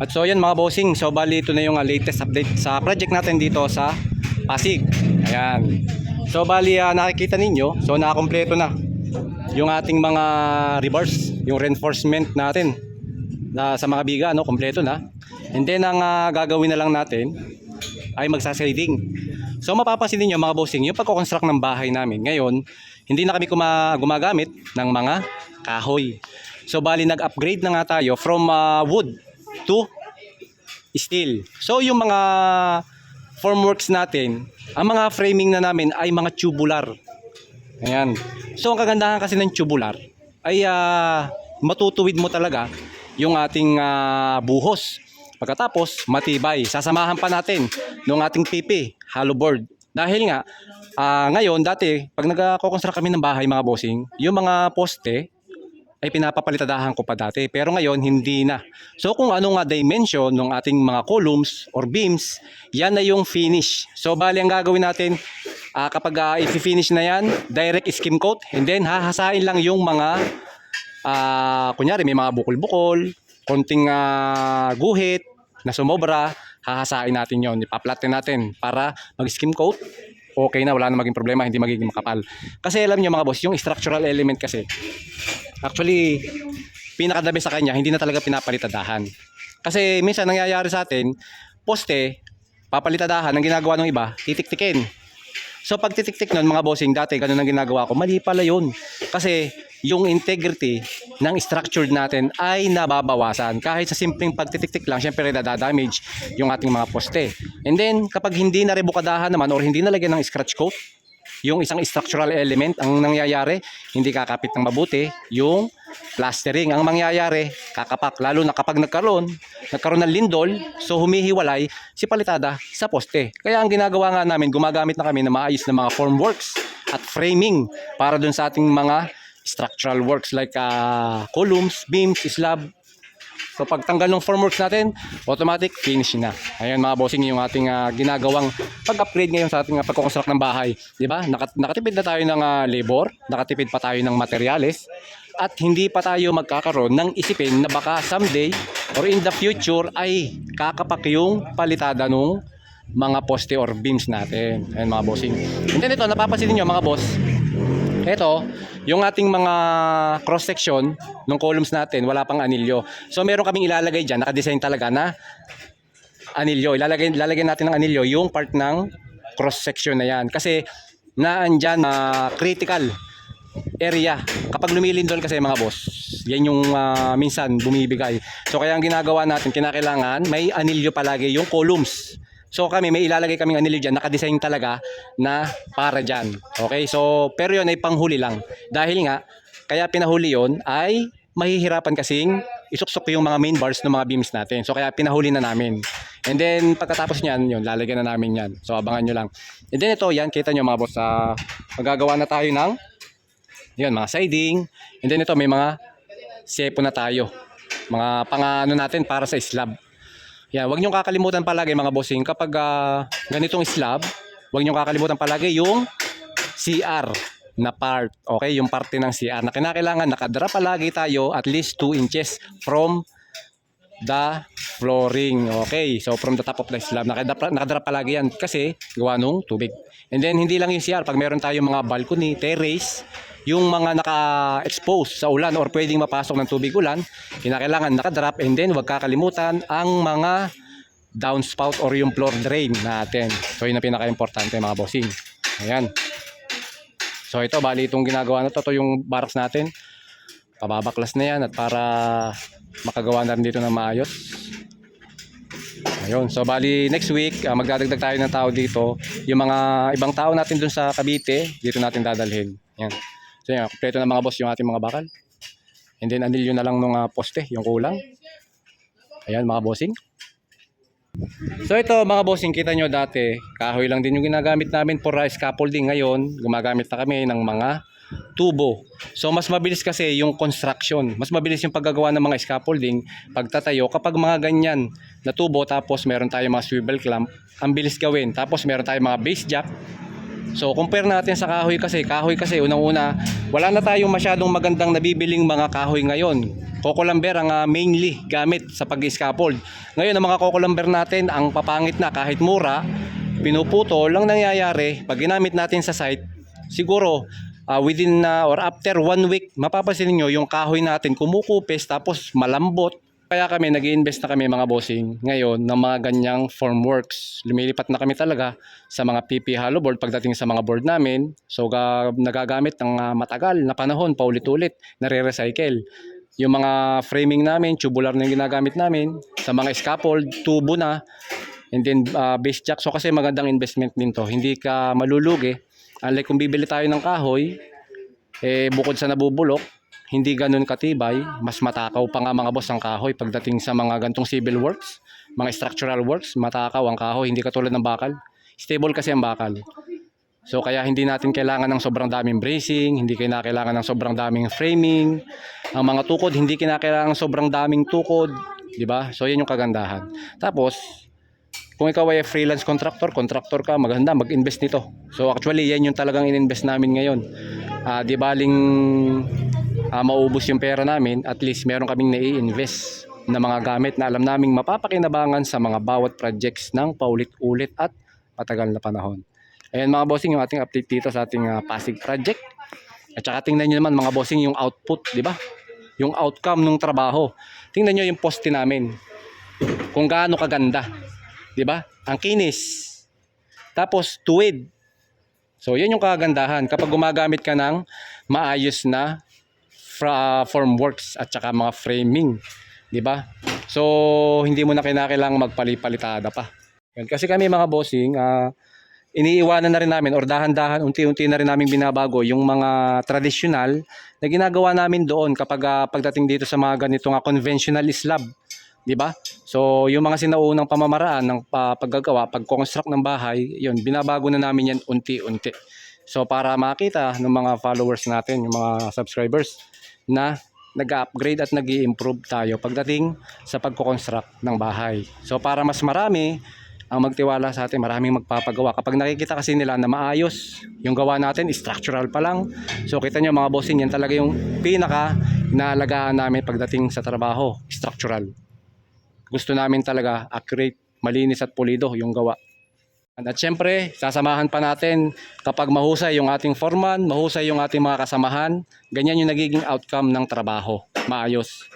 At so yan mga bossing, so bali ito na yung ah, latest update sa project natin dito sa Pasig. Ayan. So bali ah, nakikita ninyo, so nakakompleto na yung ating mga rebars, yung reinforcement natin na sa mga biga, no, kompleto na. And then ang ah, gagawin na lang natin ay magsasiding. So mapapansin niyo mga bossing, yung pagko-construct ng bahay namin ngayon, hindi na kami gumagamit ng mga kahoy. So bali nag-upgrade na nga tayo from ah, wood to steel. So yung mga formworks natin, ang mga framing na namin ay mga tubular. Ayan. So ang kagandahan kasi ng tubular ay ah, matutuwid mo talaga yung ating ah, buhos. Pagkatapos, matibay. Sasamahan pa natin ng ating PP, hollow board. Dahil nga, ah, ngayon, dati, pag nagko-construct kami ng bahay mga bossing, yung mga poste, ay pinapapalitadahan ko pa dati. Pero ngayon, hindi na. So kung ano nga dimension ng ating mga columns or beams, yan na yung finish. So bali ang gagawin natin, ah, kapag uh, i-finish na yan, direct skim coat. And then hahasain lang yung mga, ah, kunyari may mga bukol-bukol, konting ah, guhit na sumobra, hahasain natin yon Ipa-flatten natin para mag-skim coat. Okay na, wala na maging problema, hindi magiging makapal. Kasi alam nyo mga boss, yung structural element kasi, Actually, pinakadabi sa kanya, hindi na talaga pinapalitadahan. Kasi minsan nangyayari sa atin, poste, papalitadahan, ang ginagawa ng iba, titik-tikin. So pag titik-tik nun, mga bossing, dati ganun ang ginagawa ko, mali pala yun. Kasi yung integrity ng structure natin ay nababawasan. Kahit sa simpleng pagtitik-tik lang, syempre nadadamage yung ating mga poste. And then, kapag hindi na rebukadahan naman or hindi nalagyan ng scratch coat, yung isang structural element ang nangyayari, hindi kakapit ng mabuti yung plastering. Ang mangyayari, kakapak. Lalo na kapag nagkaroon, nagkaroon ng lindol, so humihiwalay si palitada sa poste. Kaya ang ginagawa nga namin, gumagamit na kami ng maayos na mga formworks at framing para dun sa ating mga structural works like ah, columns, beams, slab, So pagtanggal ng formworks natin, automatic finish na. Ayan mga bossing yung ating ah, ginagawang pag-upgrade ngayon sa ating uh, pagkukonstruct ng bahay. 'Di ba? Nakat- nakatipid na tayo ng ah, labor, nakatipid pa tayo ng materyales at hindi pa tayo magkakaroon ng isipin na baka someday or in the future ay kakapak yung palitada nung mga poste or beams natin. Ayan mga bossing. And then ito, napapansin niyo mga boss, ito, yung ating mga cross section ng columns natin, wala pang anilyo. So meron kaming ilalagay diyan, naka-design talaga na anilyo. Ilalagay ilalagay natin ng anilyo yung part ng cross section na 'yan kasi naandyan na critical area. Kapag lumilindol kasi mga boss, yan yung ah, minsan bumibigay. So kaya ang ginagawa natin, kinakailangan may anilyo palagi yung columns. So kami, may ilalagay kaming anilyo dyan, nakadesign talaga na para dyan. Okay, so pero yun ay panghuli lang. Dahil nga, kaya pinahuli yon ay mahihirapan kasing isuksok yung mga main bars ng mga beams natin. So kaya pinahuli na namin. And then pagkatapos niyan, yun, lalagyan na namin yan. So abangan nyo lang. And then ito, yan, kita nyo mga boss, uh, magagawa na tayo ng yun, mga siding. And then ito, may mga sepo na tayo. Mga pangano natin para sa slab. Yan, wag niyo kakalimutan palagi mga bossing kapag ah, ganitong slab, wag niyo kakalimutan palagi yung CR na part. Okay, yung parte ng CR na kinakailangan nakadra palagi tayo at least 2 inches from the flooring. Okay, so from the top of the slab, nakadra, nakadra palagi yan kasi gawa nung tubig. And then hindi lang yung CR, pag meron tayong mga balcony, terrace, yung mga naka-expose sa ulan or pwedeng mapasok ng tubig ulan, kinakailangan nakadrop and then wag kakalimutan ang mga downspout or yung floor drain natin. So yun ang pinaka-importante mga bossing. Ayan. So ito, bali itong ginagawa na to, ito yung barracks natin. Pababaklas na yan at para makagawa na rin dito ng maayos. Ayun, so bali next week, ah, magdadagdag tayo ng tao dito. Yung mga ibang tao natin dun sa Cavite, dito natin dadalhin. Yan. So yan, kompleto na mga boss yung ating mga bakal. And then anilyo na lang nung ah, poste, yung kulang. Ayan mga bossing. So ito mga bossing, kita nyo dati, kahoy lang din yung ginagamit namin for uh, scaffolding. Ngayon, gumagamit na kami ng mga tubo. So mas mabilis kasi yung construction. Mas mabilis yung paggagawa ng mga scaffolding pagtatayo kapag mga ganyan na tubo tapos meron tayong mga swivel clamp. Ang bilis gawin. Tapos meron tayong mga base jack So compare natin sa kahoy kasi, kahoy kasi unang-una, wala na tayong masyadong magandang nabibiling mga kahoy ngayon. Kokolamber ang ah, mainly gamit sa pag-scaffold. Ngayon ang mga kokolamber natin, ang papangit na kahit mura, pinuputo lang nangyayari pag ginamit natin sa site, siguro ah, within na or after one week, mapapansin niyo yung kahoy natin kumukupis tapos malambot. Kaya kami nag invest na kami mga bossing ngayon ng mga ganyang formworks. Lumilipat na kami talaga sa mga PP hollow board pagdating sa mga board namin. So ga, nagagamit ng ah, matagal na panahon paulit-ulit, nare-recycle. Yung mga framing namin, tubular na yung ginagamit namin. Sa mga scaffold, tubo na. And then uh, base jack. So kasi magandang investment din to. Hindi ka malulugi. Unlike kung bibili tayo ng kahoy, eh bukod sa nabubulok, hindi ganun katibay, mas matakaw pa nga mga boss ang kahoy pagdating sa mga gantong civil works, mga structural works, matakaw ang kahoy, hindi katulad ng bakal. Stable kasi ang bakal. So kaya hindi natin kailangan ng sobrang daming bracing, hindi kailangan ng sobrang daming framing. Ang mga tukod, hindi kinakailangan ng sobrang daming tukod, di ba? So yan yung kagandahan. Tapos, kung ikaw ay freelance contractor, contractor ka, maganda, mag-invest nito. So actually, yan yung talagang in-invest namin ngayon. Ah, di baling ah, maubos yung pera namin, at least meron kaming nai-invest na mga gamit na alam naming mapapakinabangan sa mga bawat projects ng paulit-ulit at matagal na panahon. Ayan mga bossing, yung ating update dito sa ating ah, Pasig project. At saka tingnan nyo naman mga bossing yung output, di ba? Yung outcome ng trabaho. Tingnan nyo yung poste namin. Kung gaano kaganda. Di ba? Ang kinis. Tapos tuwid. So, yan yung kagandahan. Kapag gumagamit ka ng maayos na fra- formworks at saka mga framing. Di ba? So, hindi mo na kinakailangang magpalipalitada pa. Yan. Kasi kami mga bossing, ah, iniiwanan na rin namin or dahan-dahan, unti-unti na rin namin binabago yung mga traditional na ginagawa namin doon kapag ah, pagdating dito sa mga ganito nga conventional slab. Di ba? So, yung mga sinaunang pamamaraan ng pa- paggagawa, pag-construct ng bahay, yun, binabago na namin yan unti-unti. So, para makita ng mga followers natin, yung mga subscribers, na nag-upgrade at nag improve tayo pagdating sa pagko-construct ng bahay. So, para mas marami ang magtiwala sa atin, maraming magpapagawa. Kapag nakikita kasi nila na maayos, yung gawa natin, structural pa lang. So, kita nyo mga bossing, yan talaga yung pinaka naalagaan namin pagdating sa trabaho, structural gusto namin talaga accurate, malinis at pulido yung gawa. At syempre, sasamahan pa natin kapag mahusay yung ating foreman, mahusay yung ating mga kasamahan, ganyan yung nagiging outcome ng trabaho. Maayos.